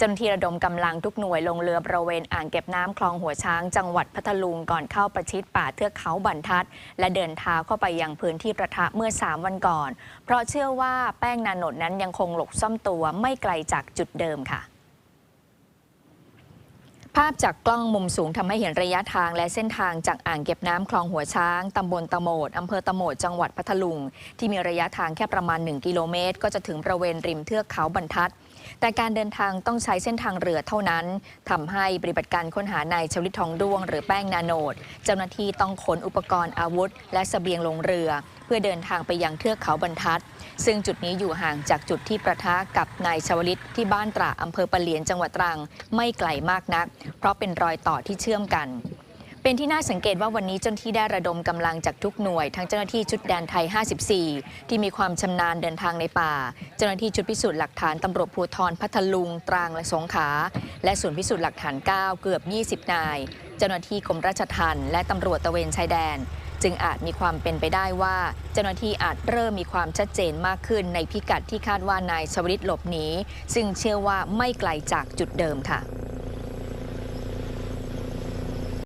เจ้าหน้าที่ระดมกำลังทุกหน่วยลงเรือบริเวณอ่างเก็บน้ำคลองหัวช้าง จังหวัดพัทลุงก่อนเข้าประชิดป่าเทือกเขาบรรทัด และเดินเท้าเข้าไปยังพื้นที่ประทะเมื่อ 3 วันก่อน เพราะเชื่อว่าแป้งนาโนดนั้นยังคงหลบซ่อนตัวไม่ไกลจากจุดเดิมค่ะภาพจากกล้องมุมสูงทำให้เห็นระยะทางและเส้นทางจากอ่างเก็บน้ำคลองหัวช้างตำบลตะโมดอำเภอตะโมดจังหวัดพัทลุง ที่มีระยะทางแค่ประมาณ 1 กิโลเมตร ก็จะถึงบริเวณริมเทือกเขาบรรทัด แต่การเดินทางต้องใช้เส้นทางเรือเท่านั้นทำให้ปฏิบัติการค้นหานายชวลิตทองด้วง หรือแป้งนาโนด เจ้าหน้าที่ต้องขนอุปกรณ์อาวุธ และเสบียงลงเรือ เพื่อเดินทางไปยังเทือกเขาบรรทัด ซึ่งจุดนี้อยู่ห่างจากจุดที่ประทะกับนายชวลิตที่บ้านตราอำเภอปะเหลียนจังหวัดตรัง ไม่ไกลมากนัก เพราะเป็นรอยต่อที่เชื่อมกัน เป็นที่น่าสังเกตว่าวันนี้เจ้าหน้าที่ได้ระดมกำลังจากทุกหน่วย ทั้งเจ้าหน้าที่ชุดแดนไทย 54 ที่มีความชำนาญเดินทางในป่า เจ้าหน้าที่ชุดพิสูจน์หลักฐานตำรวจภูธรพัทลุง ตรังและสงขลาและศูนย์พิสูจน์หลักฐาน 9 เกือบ 20 นาย เจ้าหน้าที่กรมราชทัณฑ์และตำรวจตระเวนชายแดน จึงอาจมีความเป็นไปได้ว่า เจ้าหน้าที่อาจเริ่มมีความชัดเจนมากขึ้นในพิกัดที่คาดว่านายชวลิตหลบหนีซึ่งเชื่อว่าไม่ไกลจากจุดเดิมค่ะ